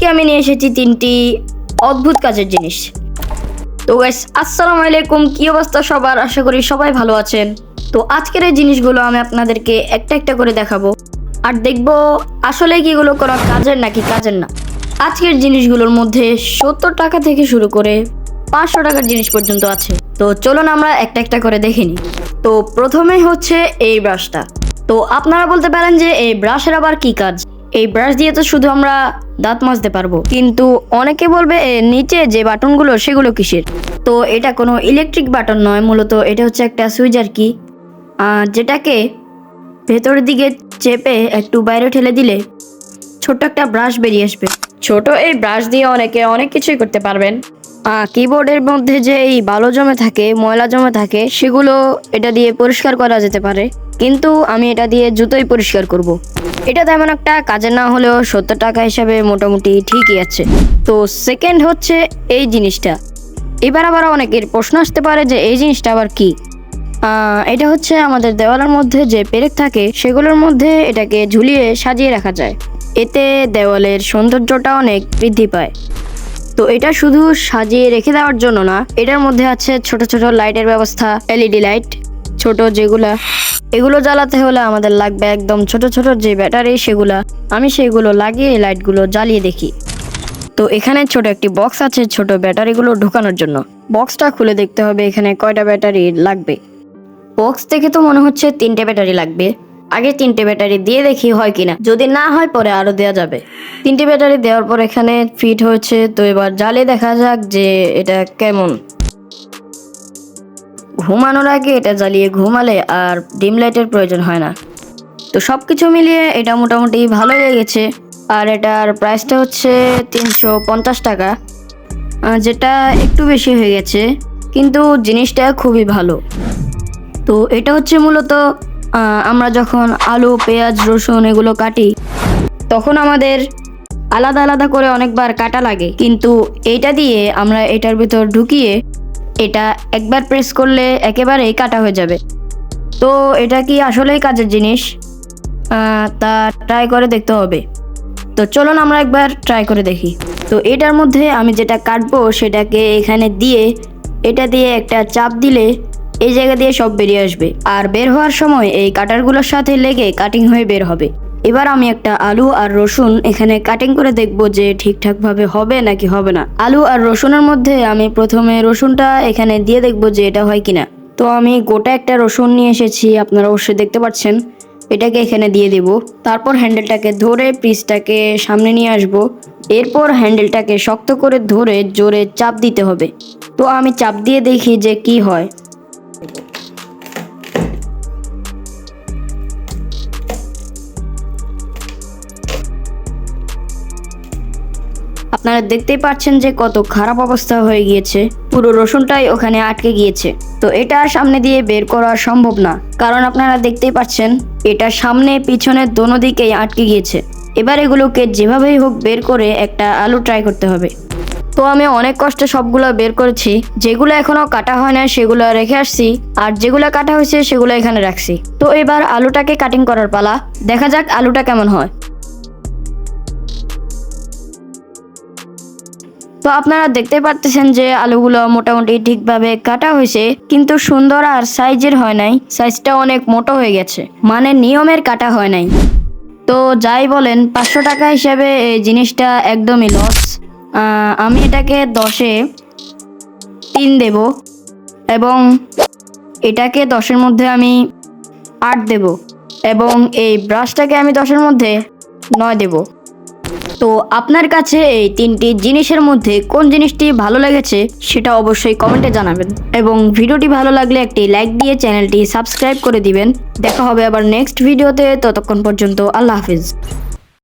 আজকে আমি নিয়ে এসেছি তিনটি অদ্ভুত কাজের জিনিস। তো গাইস আসসালামু আলাইকুম, কি অবস্থা সবার? আশা করি সবাই ভালো আছেন। তো আজকের এই জিনিসগুলো আমি আপনাদেরকে একটা একটা করে দেখাবো। আর দেখব আসলে কি এগুলো কোনো কাজের নাকি কাজের না। আজকের জিনিসগুলোর মধ্যে সত্তর টাকা থেকে শুরু করে পাঁচশো টাকার জিনিস পর্যন্ত আছে। তো চলুন আমরা একটা একটা করে দেখে নিই। তো প্রথমেই হচ্ছে এই ব্রাশটা তো আপনারা বলতে পারেন যে এই ব্রাশের আবার কি কাজ? এই ব্রাশ দিয়ে তো শুধু আমরা দাঁত মাজতে পারব। কিন্তু অনেকে বলবে নিচে যে বাটনগুলো সেগুলো কিসের? তো এটা কোনো ইলেকট্রিক বাটন নয় মূলত এটা হচ্ছে একটা সুইচ আর কি যেটাকে ভেতরের দিকে চেপে একটু বাইরে ঠেলে দিলে ছোট্ট একটা ব্রাশ বেরিয়ে আসবে। ছোট এই ব্রাশ দিয়ে অনেকে অনেক কিছুই করতে পারবেন। কিবোর্ডের মধ্যে যে এই বালো জমে থাকে ময়লা জমে থাকে সেগুলো এটা দিয়ে পরিষ্কার করা যেতে পারে। কিন্তু আমি এটা দিয়ে জুতোই পরিষ্কার করব। এটা তেমন একটা কাজে না হলেও সত্তর টাকা হিসাবে মোটামুটি ঠিকই আছে। তো সেকেন্ড হচ্ছে এই জিনিসটা। এবার আবার অনেকের প্রশ্ন আসতে পারে যে এই জিনিসটা আবার কি? এটা হচ্ছে আমাদের দেওয়ালের মধ্যে যে পেরেক থাকে, সেগুলোর মধ্যে এটাকে ঝুলিয়ে সাজিয়ে রাখা যায়। এতে দেওয়ালের সৌন্দর্যটা অনেক বৃদ্ধি পায়। তো এটা শুধু সাজিয়ে রেখে দেওয়ার জন্য না, এটার মধ্যে আছে ছোট ছোট লাইটের ব্যবস্থা, এলইডি লাইট ছোট যেগুলা, এগুলো জ্বালাতে হলে আমাদের লাগবে একদম ছোট ছোট যে ব্যাটারি সেগুলা, আমি সেগুলো লাগিয়ে লাইটগুলো জ্বালিয়ে দেখি। তো এখানে ছোট একটি বক্স আছে ছোট ব্যাটারিগুলো ঢোকানোর জন্য। বক্সটা খুলে দেখতে হবে এখানে কয়টা ব্যাটারি লাগবে। বক্স থেকে তো মনে হচ্ছে তিনটে ব্যাটারি লাগবে। আগে তিনটে ব্যাটারি দিয়ে দেখি হয় কিনা। যদি না হয় পরে আরও দেওয়া যাবে। তিনটে ব্যাটারি দেওয়ার পর এখানে ফিট হয়েছে। তো এবার জ্বালিয়ে দেখা যাক যে এটা কেমন। ঘুমানোর আগে এটা জ্বালিয়ে ঘুমালে আর ডিম লাইটের প্রয়োজন হয় না। তো সব কিছু মিলিয়ে এটা মোটামুটি ভালোই লেগেছে আর এটার প্রাইসটা হচ্ছে তিনশো পঞ্চাশ টাকা। যেটা একটু বেশি হয়ে গেছে, কিন্তু জিনিসটা খুবই ভালো। তো এটা হচ্ছে মূলত আমরা যখন আলু, পেঁয়াজ, রসুন এগুলো কাটি, তখন আমাদের আলাদা আলাদা করে অনেকবার কাটা লাগে। কিন্তু এইটা দিয়ে আমরা এটার ভিতর ঢুকিয়ে এটা একবার প্রেস করলে একেবারেই কাটা হয়ে যাবে। তো এটা কি আসলেই কাজের জিনিস? তা ট্রাই করে দেখতে হবে। তো চলুন আমরা একবার ট্রাই করে দেখি। তো এটার মধ্যে আমি যেটা কাটবো সেটাকে এখানে দিয়ে, এটা দিয়ে একটা চাপ দিলে এই জায়গা দিয়ে সব বেরিয়ে আসবে। আর বের হওয়ার সময় এই কাটারগুলোর সাথে লেগে কাটিং হয়ে বের হবে। এবার আমি একটা আলু আর রসুন এখানে কাটিং করে দেখব যে ঠিকঠাকভাবে হবে নাকি হবে না। আলু আর রসুনের মধ্যে আমি প্রথমে রসুনটা এখানে দিয়ে দেখব যে এটা হয় কিনা। তো আমি গোটা একটা রসুন নিয়ে এসেছি, আপনারা অবশ্যই দেখতে পাচ্ছেন। এটাকে এখানে দিয়ে দেব। তারপর হ্যান্ডেলটাকে ধরে পিসটাকে সামনে নিয়ে আসব। এরপর হ্যান্ডেলটাকে শক্ত করে ধরে জোরে চাপ দিতে হবে। তো আমি চাপ দিয়ে দেখি যে কি হয়। আপনারা দেখতেই পাচ্ছেন যে কত খারাপ অবস্থা হয়ে গিয়েছে। পুরো রসুনটাই ওখানে আটকে গিয়েছে। তো এটা আর সামনে দিয়ে বের করা সম্ভব না। কারণ আপনারা দেখতেই পাচ্ছেন, এটা সামনে পিছনে দোনো দিকেই আটকে গিয়েছে। এবার এগুলোকে যেভাবেই হোক বের করে একটা আলু ট্রাই করতে হবে। তো আমি অনেক কষ্টে সবগুলো বের করেছি। যেগুলো এখনও কাটা হয় না সেগুলো রেখে আসছি। আর যেগুলো কাটা হয়েছে, সেগুলো এখানে রাখছি। তো এবার আলুটাকে কাটিং করার পালা। দেখা যাক আলুটা কেমন হয়। তো আপনারা দেখতে পারতেছেন যে আলুগুলো মোটামুটি ঠিকভাবে কাটা হয়েছে, কিন্তু সুন্দর আর সাইজের হয় নাই। সাইজটা অনেক মোটো হয়ে গেছে মানে নিয়মের কাটা হয় নাই। তো যাই বলেন, পাঁচশো টাকা হিসাবে এই জিনিসটা একদমই লস আমি এটাকে দশে তিন দেব এবং এটাকে দশের মধ্যে আমি আট দেব এবং এই ব্রাশটাকে আমি দশের মধ্যে নয় দেব। তো আপনার কাছে এই তিনটি জিনিসের মধ্যে কোন জিনিসটি ভালো লেগেছে সেটা অবশ্যই কমেন্টে জানাবেন। এবং ভিডিওটি ভালো লাগলে একটি লাইক দিয়ে চ্যানেলটি সাবস্ক্রাইব করে দিবেন। দেখা হবে আবার নেক্সট ভিডিওতে, ততক্ষণ পর্যন্ত আল্লাহ হাফিজ।